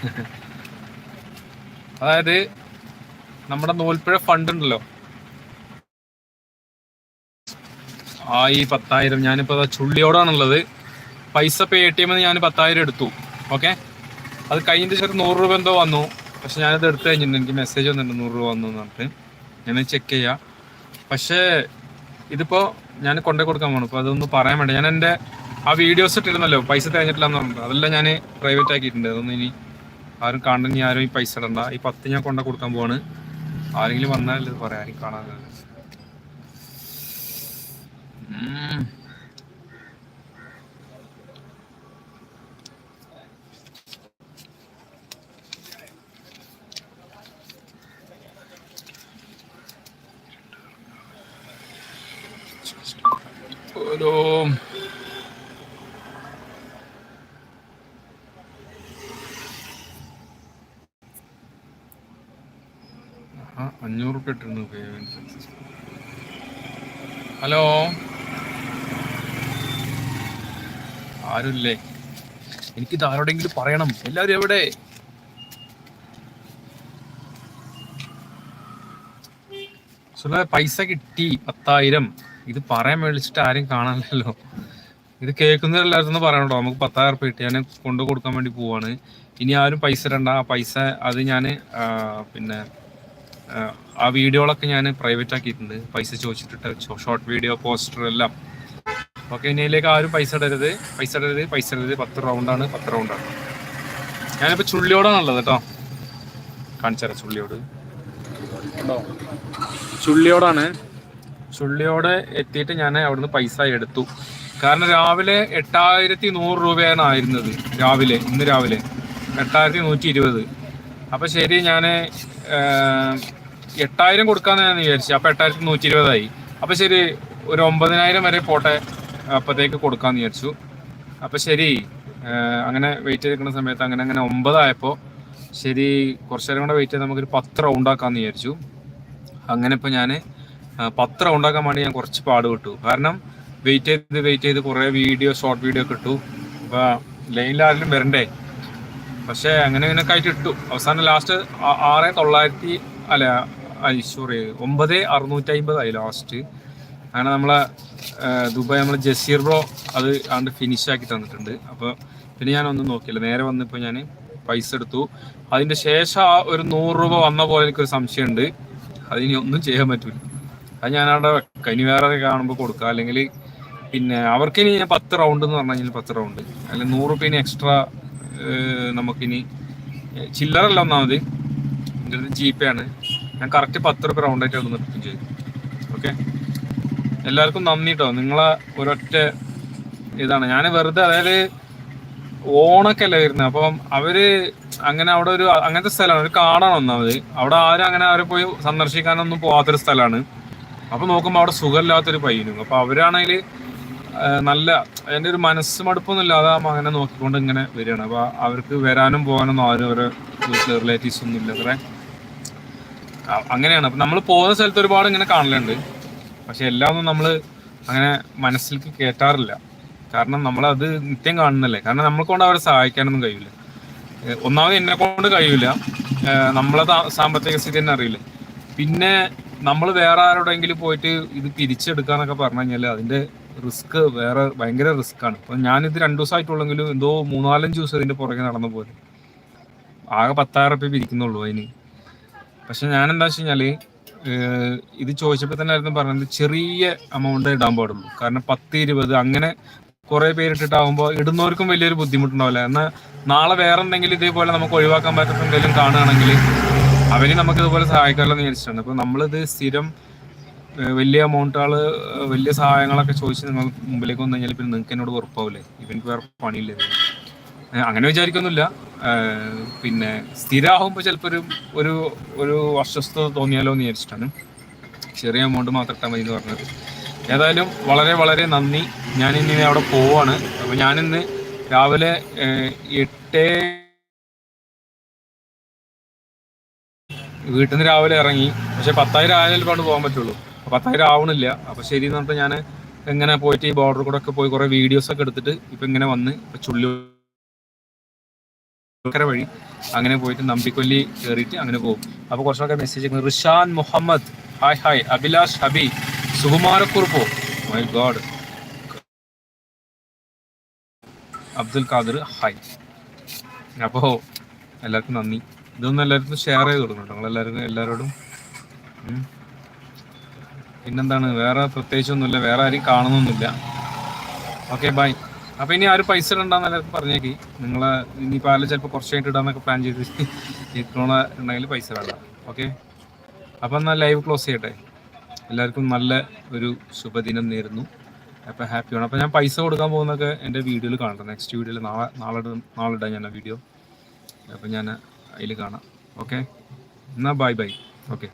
അതായത് നമ്മുടെ നൂൽപ്പുഴ ഫണ്ട് ഉണ്ടല്ലോ. ആ ഈ പത്തായിരം. ഞാനിപ്പോ ചുള്ളിയോടാണുള്ളത്. പൈസ പേ ടി എം ഞാൻ പത്തായിരം എടുത്തു. ഓക്കെ അത് കഴിഞ്ഞിട്ട് ചെറിയ നൂറ് രൂപ എന്തോ വന്നു. പക്ഷെ ഞാനത് എടുത്തു കഴിഞ്ഞിട്ടുണ്ട്. എനിക്ക് മെസ്സേജ് വന്നിട്ടുണ്ട്. നൂറ് രൂപ വന്നു പറഞ്ഞിട്ട്. ഞാൻ ചെക്ക് ചെയ്യാം. പക്ഷേ ഇതിപ്പോൾ ഞാൻ കൊണ്ടേ കൊടുക്കാൻ പോകണം അപ്പോൾ അതൊന്ന് പറയാൻ വേണ്ട. ഞാൻ എന്റെ ആ വീഡിയോസ് ഇട്ടിരുന്നല്ലോ. പൈസ തേഞ്ഞിട്ടില്ല എന്ന് പറഞ്ഞിട്ട്. അതെല്ലാം ഞാൻ പ്രൈവറ്റ് ആക്കിയിട്ടുണ്ട്. അതൊന്നും ഇനി ആരും കാണണമെങ്കിൽ ആരും ഈ പൈസ ഇടണ്ട. ഈ പത്ത് ഞാൻ കൊണ്ട കൊടുക്കാൻ പോവാണ്. ആരെങ്കിലും വന്നാലേ ഇത് പറയാം ആരും കാണാൻ ഒരു ആ അഞ്ഞൂറ് റുപ്യ ഇട്ടിരുന്നു പേയ്മെന്റ് സക്സസ്ഫുൾ ഹലോ? ആരുമില്ലേ എനിക്കിത് ആരോടെങ്കിലും പറയണം. എല്ലാവരും എവിടെ? പൈസ കിട്ടി പത്തായിരം. ഇത് പറയാൻ മേടിച്ചിട്ട് ആരും കാണാനില്ലല്ലോ. ഇത് കേൾക്കുന്നവരെല്ലാവരും പറയണോ നമുക്ക് പത്തായിരം റുപ്യ കിട്ടി. ഞാൻ കൊണ്ടു കൊടുക്കാൻ വേണ്ടി പോവാണ്. ഇനി ആരും പൈസ ഇടണ്ട. ആ പൈസ അത് ഞാൻ പിന്നെ ആ, വീഡിയോകളൊക്കെ ഞാൻ പ്രൈവറ്റ് ആക്കിയിട്ടുണ്ട്. പൈസ ചോദിച്ചിട്ട് ഷോർട്ട് വീഡിയോ പോസ്റ്റർ എല്ലാം. ഓക്കെ ഇനിയിലേക്ക് ആരും പൈസ ഇടരുത്. പൈസ ഇടരുത് പൈസ ഇടരുത്. പത്ത് റൗണ്ടാണ് പത്ത് റൗണ്ടാണ് ഞാനിപ്പോൾ ചുള്ളിയോടാണുള്ളത് കേട്ടോ. കാണിച്ചു തരാം ചുള്ളിയോട്. കേട്ടോ ചുള്ളിയോടാണ്. ചുള്ളിയോട് എത്തിയിട്ട് ഞാൻ അവിടുന്ന് പൈസ എടുത്തു. കാരണം രാവിലെ എട്ടായിരത്തി നൂറ് രൂപയാണ് ആയിരുന്നത്. രാവിലെ ഇന്ന് രാവിലെ. എട്ടായിരത്തി നൂറ്റി ഇരുപത് അപ്പം ശരി ഞാൻ എട്ടായിരം കൊടുക്കാന്ന് ഞാൻ വിചാരിച്ചു. അപ്പൊ എട്ടായിരത്തി നൂറ്റി ഇരുപതായി അപ്പൊ ശരി ഒരു ഒമ്പതിനായിരം വരെ പോട്ടെ അപ്പത്തേക്ക് കൊടുക്കാന്ന് വിചാരിച്ചു. അപ്പൊ ശരി അങ്ങനെ വെയിറ്റ് ചെയ്തിരിക്കുന്ന സമയത്ത് അങ്ങനെ അങ്ങനെ ഒമ്പതായപ്പോ ശരി കുറച്ചു നേരം കൂടെ വെയിറ്റ് ചെയ്ത് നമുക്കൊരു പത്ത് റൗണ്ട് ആക്കാന്ന് വിചാരിച്ചു. അങ്ങനെ ഇപ്പൊ ഞാൻ പത്ത് റൗണ്ട് ആക്കാൻ വേണ്ടി ഞാൻ കുറച്ച് പാട് വിട്ടു കാരണം വെയിറ്റ് ചെയ്ത് വെയിറ്റ് ചെയ്ത് കുറേ വീഡിയോ ഷോർട്ട് വീഡിയോ ഒക്കെ ഇട്ടു. അപ്പൊ ലൈനിൽ വരണ്ടേ? പക്ഷെ അങ്ങനെ ഇങ്ങനെയൊക്കെ ആയിട്ട് ഇട്ടു. അവസാനം ലാസ്റ്റ് ആറ് തൊള്ളായിരത്തി അല്ല സോറി ഒമ്പത് അറുന്നൂറ്റി അമ്പതായി ലാസ്റ്റ് അങ്ങനെ നമ്മളെ ദുബായ് നമ്മളെ ജസീർ ബ്രോ അത് ആണ്ട് ഫിനിഷ് ആക്കി തന്നിട്ടുണ്ട്. അപ്പോൾ പിന്നെ ഞാൻ ഒന്നും നോക്കിയില്ല. നേരെ വന്നിപ്പോൾ ഞാൻ പൈസ എടുത്തു. അതിന്റെ ശേഷം ആ ഒരു നൂറ് രൂപ വന്ന പോലെ എനിക്കൊരു സംശയമുണ്ട്. അതിനി ഒന്നും ചെയ്യാൻ പറ്റൂല. അത് ഞാൻ അവിടെ വെക്കാം. ഇനി വേറെ കാണുമ്പോൾ കൊടുക്കുക അല്ലെങ്കിൽ പിന്നെ അവർക്ക് ഇനി പത്ത് റൗണ്ട് എന്ന് പറഞ്ഞു കഴിഞ്ഞാൽ പത്ത് റൗണ്ട് അല്ലെങ്കിൽ നൂറ് റുപ്യ ഇനി എക്സ്ട്രാ നമുക്കിനി ചില്ലറല്ല ഒന്നാമത്. എന്റെ അടുത്ത് ജി പേ ആണ്. ഞാൻ കറക്റ്റ് പത്ത് റുപ്യ റൗണ്ട് ആയിട്ട് അവിടെ നിർത്തും ചെയ്തു. ഓക്കെ എല്ലാവർക്കും നന്ദി കേട്ടോ നിങ്ങളെ ഒരൊറ്റ ഇതാണ്. ഞാൻ വെറുതെ അതായത് ഓണൊക്കെ അല്ലേ വരുന്നത്. അപ്പം അവർ അങ്ങനെ അവിടെ ഒരു അങ്ങനത്തെ സ്ഥലമാണ്. ഒരു കാടാണ് ഒന്നാമത് അവിടെ ആരും അങ്ങനെ അവരെ പോയി സന്ദർശിക്കാനൊന്നും പോവാത്തൊരു സ്ഥലമാണ്. അപ്പൊ നോക്കുമ്പോൾ അവിടെ സുഖമില്ലാത്തൊരു പയ്യനും. അപ്പൊ അവരാണെങ്കിൽ നല്ല എന്റെ ഒരു മനസ്സ് മടുപ്പൊന്നും ഇല്ലാതെ അങ്ങനെ നോക്കിക്കൊണ്ട് ഇങ്ങനെ വരികയാണ്. അപ്പൊ അവർക്ക് വരാനും പോകാനൊന്നും ആരും അവരെ റിലേറ്റീവ്സ് ഒന്നും ഇല്ല അത്രേ. അങ്ങനെയാണ്. അപ്പൊ നമ്മൾ പോകുന്ന സ്ഥലത്ത് ഒരുപാട് ഇങ്ങനെ കാണലുണ്ട്. പക്ഷെ എല്ലാം ഒന്നും നമ്മൾ അങ്ങനെ മനസ്സിലേക്ക് കേട്ടാറില്ല കാരണം നമ്മൾ അത് നിത്യം കാണുന്നല്ലേ? കാരണം നമ്മളെ കൊണ്ട് അവരെ സഹായിക്കാനൊന്നും കഴിയില്ല ഒന്നാമത് എന്നെ കൊണ്ട് കഴിയില്ല നമ്മളെ സാമ്പത്തിക സ്ഥിതി തന്നെ അറിയില്ല. പിന്നെ നമ്മൾ വേറെ ആരോടെങ്കിലും പോയിട്ട് ഇത് തിരിച്ചെടുക്കാന്നൊക്കെ പറഞ്ഞു കഴിഞ്ഞാൽ അതിന്റെ റിസ്ക് വേറെ ഭയങ്കര റിസ്ക് ആണ് അപ്പൊ ഞാനിത് രണ്ടു ദിവസമായിട്ടുള്ളെങ്കിലും എന്തോ മൂന്നാലഞ്ച് ദിവസം ഇതിന്റെ പുറകെ നടന്നു പോലെ ആകെ പത്തായിരം റുപ്യ പിരിക്കുന്നുള്ളൂ അതിന്. പക്ഷെ ഞാൻ എന്താ വെച്ച് കഴിഞ്ഞാൽ ഇത് ചോദിച്ചപ്പോൾ തന്നെ ആയിരുന്നു പറഞ്ഞത് ചെറിയ എമൗണ്ട് ഇടാൻ പാടുള്ളൂ. കാരണം പത്ത് ഇരുപത് അങ്ങനെ കുറെ പേരിട്ടിട്ടാവുമ്പോൾ ഇടുന്നവർക്കും വലിയൊരു ബുദ്ധിമുട്ടുണ്ടാവില്ല. എന്നാൽ നാളെ വേറെ എന്തെങ്കിലും ഇതേപോലെ നമുക്ക് ഒഴിവാക്കാൻ പറ്റുന്ന എന്തെങ്കിലും കാണുകയാണെങ്കിൽ അവർ നമുക്ക് ഇതുപോലെ സഹായിക്കാമല്ലോ വിചാരിച്ചിട്ടുണ്ട് അപ്പൊ നമ്മളിത് സ്ഥിരം വലിയ എമൗണ്ടുകൾ വലിയ സഹായങ്ങളൊക്കെ ചോദിച്ച് നിങ്ങൾ മുമ്പിലേക്ക് വന്നു കഴിഞ്ഞാൽ പിന്നെ നിങ്ങൾക്ക് എന്നോട് ഉറപ്പാവില്ലേ ഇവനിക്ക് വേറെ പണിയില്ല? അങ്ങനെ വിചാരിക്കൊന്നുമില്ല. പിന്നെ സ്ഥിരമാകുമ്പോൾ ചിലപ്പോൾ ഒരു ഒരു ഒരു അസ്വസ്ഥത തോന്നിയാലോ എന്ന് വിചാരിച്ചിട്ടാണ്. ചെറിയ എമൗണ്ട് മാത്രം ഇട്ടാൽ മതി എന്ന് പറഞ്ഞത്. ഏതായാലും വളരെ വളരെ നന്ദി. ഞാൻ ഇനി അവിടെ പോവാണ്. അപ്പോൾ ഞാനിന്ന് രാവിലെ എട്ട് വീട്ടിൽ നിന്ന് രാവിലെ ഇറങ്ങി. പക്ഷെ പത്തായിരം ആയാലും കൊണ്ട് പോകാൻ പറ്റുള്ളൂ. പത്തായിരം ആവണില്ല. അപ്പോൾ ശരി എന്ന് പറഞ്ഞിട്ട് ഞാൻ എങ്ങനെ പോയിട്ട് ഈ ബോർഡർ കൂടെ ഒക്കെ പോയി കുറേ വീഡിയോസ് ഒക്കെ എടുത്തിട്ട് ഇപ്പം ഇങ്ങനെ വന്ന് ഇപ്പം ചുള്ളി ചുങ്കര വഴി അങ്ങനെ പോയിട്ട് നമ്പിക്കൊല്ലി കയറിയിട്ട് അങ്ങനെ പോകും. അപ്പോൾ കുറച്ചൊക്കെ message Rishan Muhammad hi hi Abhilash Hampi സുകുമാരക്കുറുപ്പോ. My god Abdul Khader hi. അപ്പോൾ എല്ലാവർക്കും നന്ദി. ഇതൊന്നും എല്ലാവർക്കും ഷെയർ ചെയ്ത് കൊടുക്കണം കേട്ടോ. നിങ്ങളെല്ലാവർക്കും എല്ലാവരോടും. പിന്നെന്താണ്? വേറെ പ്രത്യേകിച്ചൊന്നുമില്ല. വേറെ ആരും കാണുന്നൊന്നുമില്ല. ഓക്കെ ബൈ അപ്പൊ ഇനി ആരും പൈസ ഉണ്ടാകുന്ന എല്ലാവർക്കും നിങ്ങൾ ഇനി ഇനിയിപ്പോൾ ആരും ചിലപ്പോൾ കുറച്ച് കഴിഞ്ഞിട്ട് ഇടാന്നൊക്കെ പ്ലാൻ ചെയ്ത് ഇരിക്കണ ഉണ്ടെങ്കിൽ പൈസ വേണ്ട ഓക്കെ അപ്പം എന്നാൽ ലൈവ് ക്ലോസ് ചെയ്യട്ടെ. എല്ലാവർക്കും നല്ല ഒരു ശുഭദിനം നേരുന്നു. അപ്പോൾ ഹാപ്പിയാണ് അപ്പോൾ ഞാൻ പൈസ കൊടുക്കാൻ പോകുന്നൊക്കെ എന്റെ വീഡിയോയിൽ കാണട്ടെ. നെക്സ്റ്റ് വീഡിയോയിൽ നാളെ നാളെ നാളെ ഇടാം ഞാൻ വീഡിയോ അപ്പോൾ ഞാൻ അതിൽ കാണാം. ഓക്കെ എന്നാൽ ബൈ ബൈ ഓക്കെ